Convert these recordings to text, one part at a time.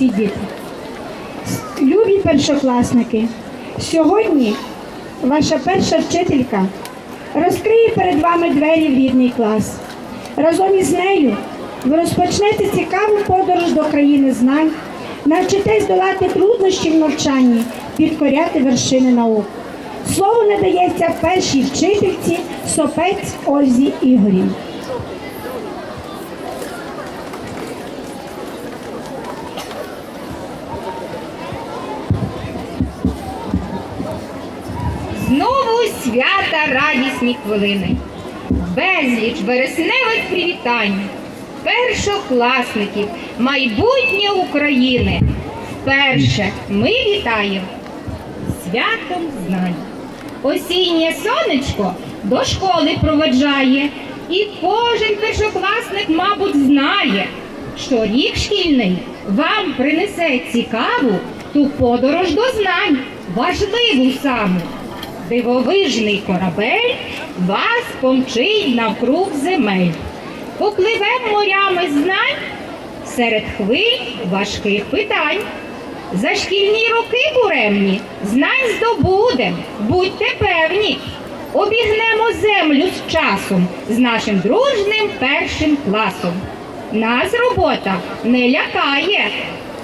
Молодці, діти. Любі першокласники, сьогодні ваша перша вчителька розкриє перед вами двері в рідний клас. Разом із нею ви розпочнете цікаву подорож до країни знань, навчитесь долати труднощі в навчанні, підкоряти вершини наук. Слово надається першій вчительці Сопець Ользі Ігорівні. Знову свята радісні хвилини, безліч вересневих привітань, першокласників, майбутнє України. Вперше ми вітаємо святом знань. Осіннє сонечко до школи проведжає, і кожен першокласник, мабуть, знає, що рік шкільний вам принесе цікаву ту подорож до знань, важливу саму. Дивовижний корабель вас помчить навкруг земель. Попливем морями знань серед хвиль важких питань. За шкільні роки буремні знань здобудем, будьте певні. Обігнемо землю з часом з нашим дружним першим класом. Нас робота не лякає.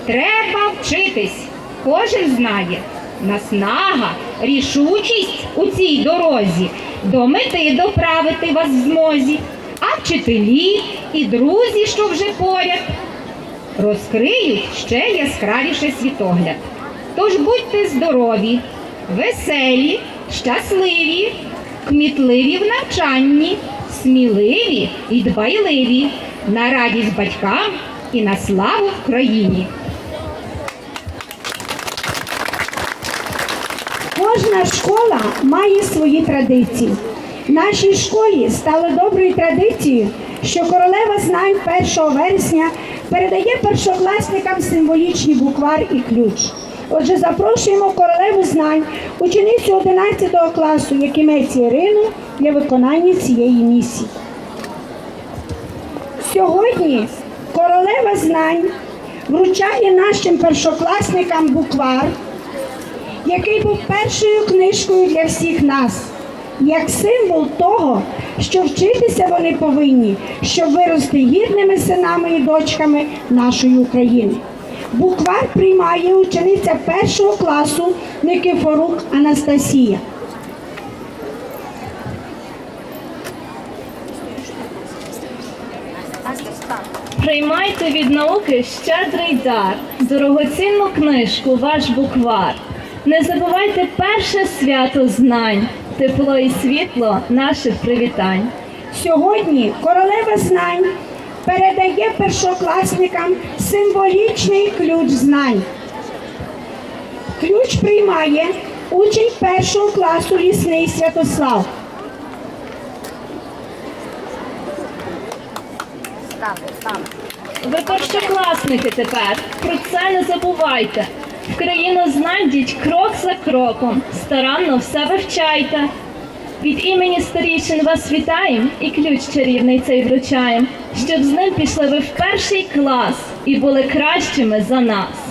Треба вчитись, кожен знає. Наснага, рішучість у цій дорозі до мети доправити вас в змозі, а вчителі і друзі, що вже поряд, розкриють ще яскравіше світогляд. Тож будьте здорові, веселі, щасливі, кмітливі в навчанні, сміливі і дбайливі, на радість батькам і на славу в країні. Кожна школа має свої традиції. В нашій школі стало доброю традицією, що королева знань 1 вересня передає першокласникам символічний буквар і ключ. Отже, запрошуємо королеву знань, ученицю 11 класу Якимець Ірину для виконання цієї місії. Сьогодні королева знань вручає нашим першокласникам буквар який був першою книжкою для всіх нас, як символ того, що вчитися вони повинні, щоб вирости гідними синами і дочками нашої України. Буквар приймає учениця першого класу Никифорук Анастасія. Приймайте від науки щедрий дар, дорогоцінну книжку, ваш буквар. Не забувайте перше свято знань, тепло і світло наших привітань. Сьогодні королева знань передає першокласникам символічний ключ знань. Ключ приймає учень першого класу лісний Святослав. Ви першокласники тепер, про це не забувайте. Країну знайдіть крок за кроком, старанно все вивчайте. Від імені старішин вас вітаєм і ключ чарівний цей вручаєм, щоб з ним пішли ви в перший клас і були кращими за нас.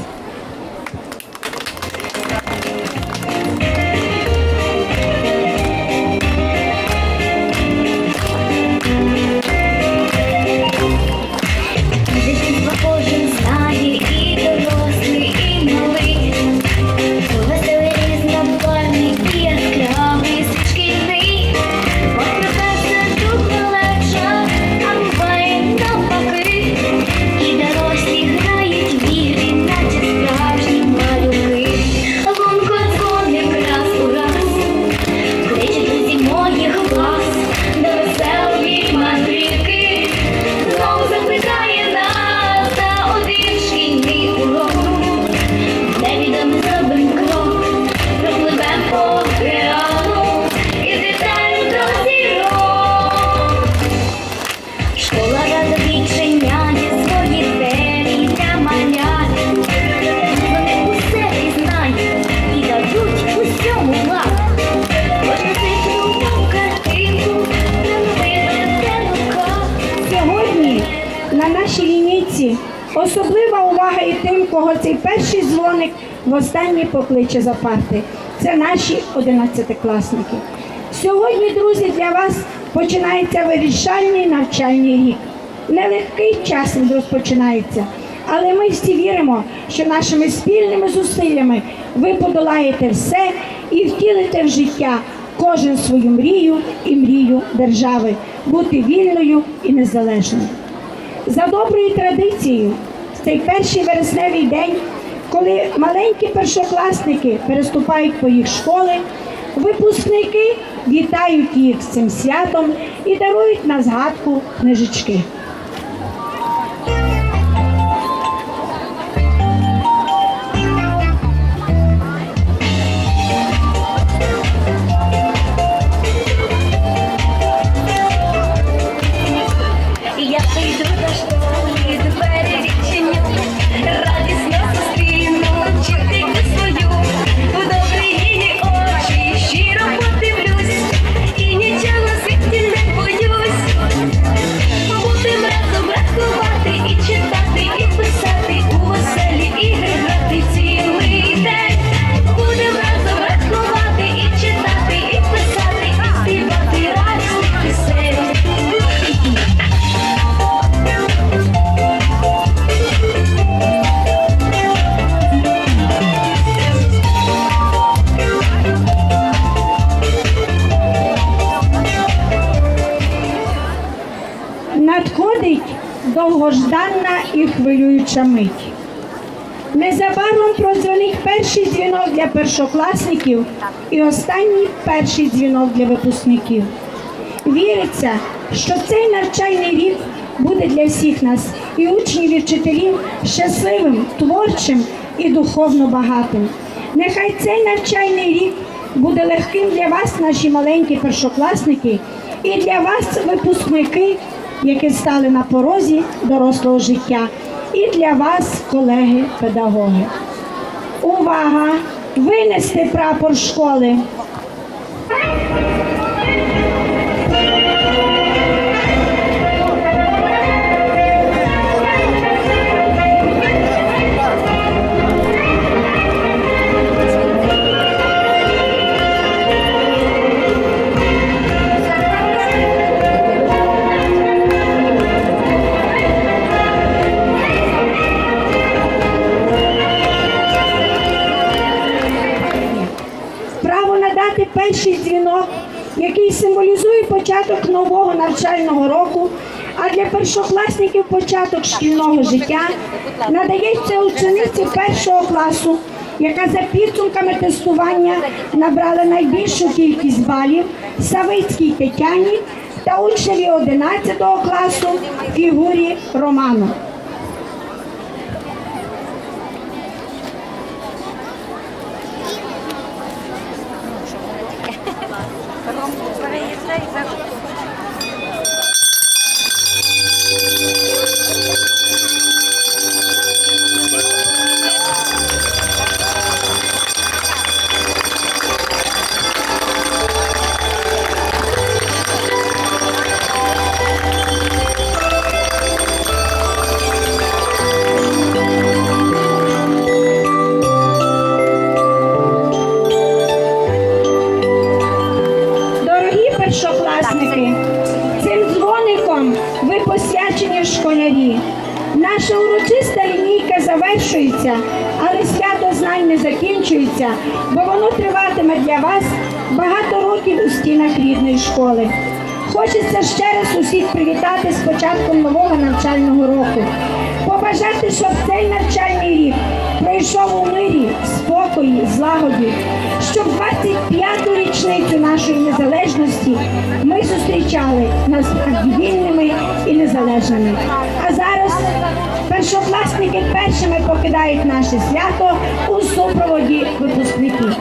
Особлива увага і тим, кого цей перший дзвоник востаннє покличе за парти. Це наші одинадцятикласники. Сьогодні, друзі, для вас починається вирішальний навчальний рік. Нелегкий час розпочинається, але ми всі віримо, що нашими спільними зусиллями ви подолаєте все і втілите в життя кожен свою мрію і мрію держави бути вільною і незалежною. За доброю традицією, цей перший вересневий день, коли маленькі першокласники переступають поріг школи, випускники вітають їх з цим святом і дарують на згадку книжечки. Довгожданна і хвилююча мить. Незабаром прозвонить перший дзвінок для першокласників і останній перший дзвінок для випускників. Віриться, що цей навчальний рік буде для всіх нас, і учнів, і вчителів, щасливим, творчим і духовно багатим. Нехай цей навчальний рік буде легким для вас, наші маленькі першокласники, і для вас, випускники, які стали на порозі дорослого життя, і для вас, колеги-педагоги. Увага! Винести прапор школи. Початок нового навчального року, а для першокласників початок шкільного життя, надається учениці першого класу, яка за підсумками тестування набрала найбільшу кількість балів Савицькій Тетяні та учневі 11 класу фігурі Роману. Початком нового навчального року. Побажати, щоб цей навчальний рік пройшов у мирі, спокої, злагоді, щоб 25-ту річницю нашої незалежності ми зустрічали насправді вільними і незалежними. А зараз першокласники першими покидають наше свято у супроводі випускників.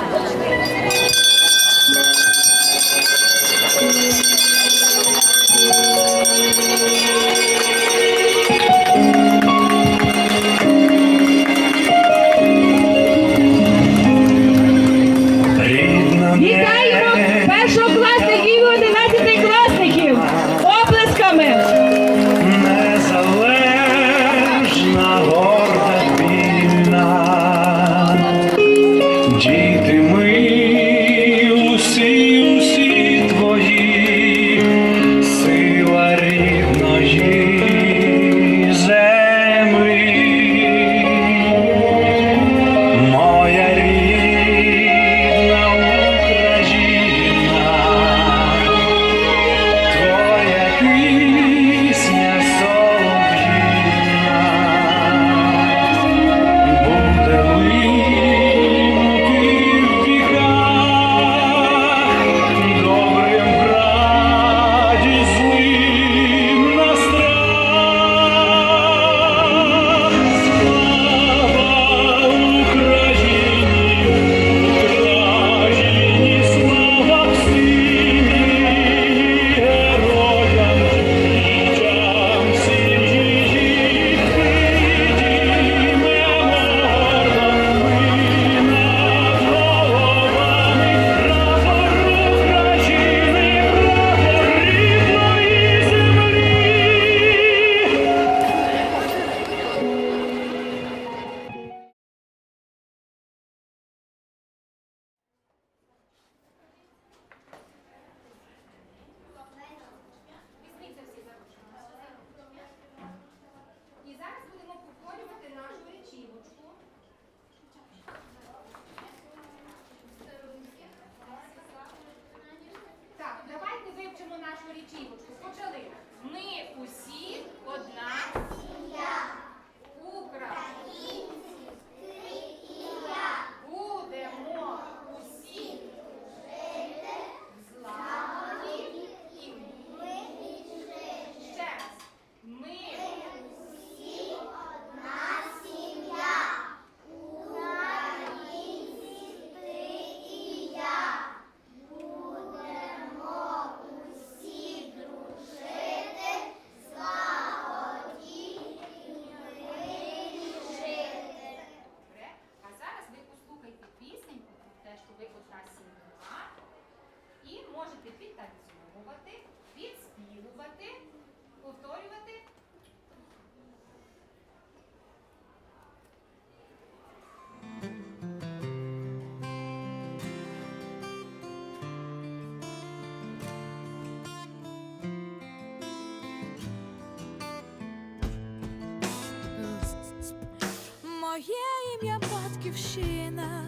батьківщина.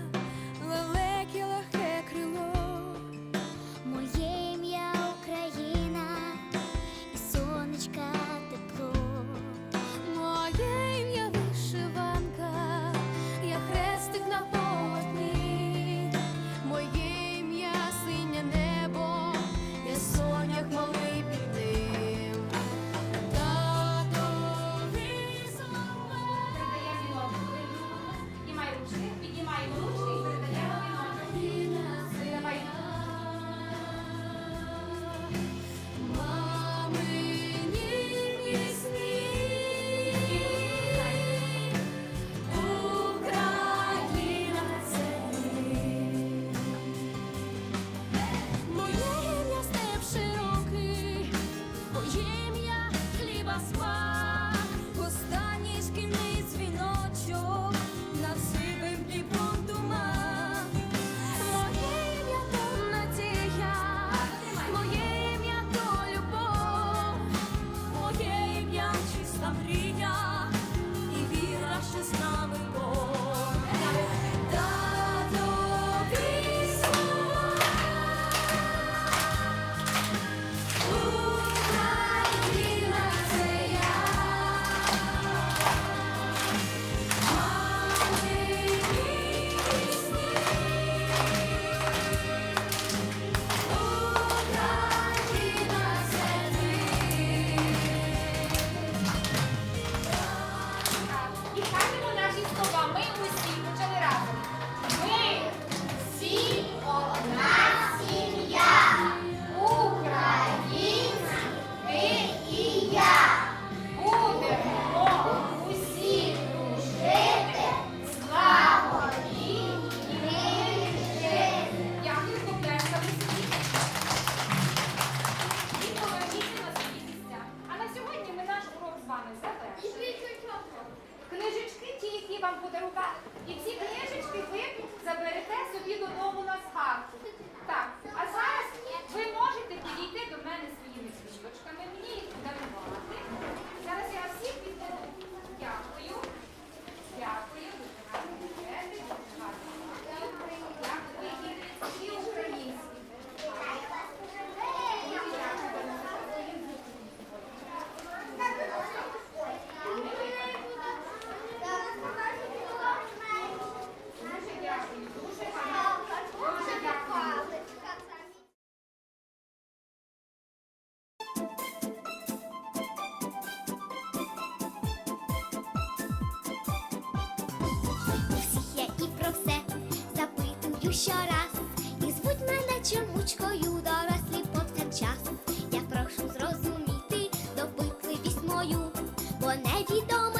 роблю щораз і звуть мене чомучкою, дорослі по цей час. Я прошу зрозуміти, допитливість мою, бо невідомо.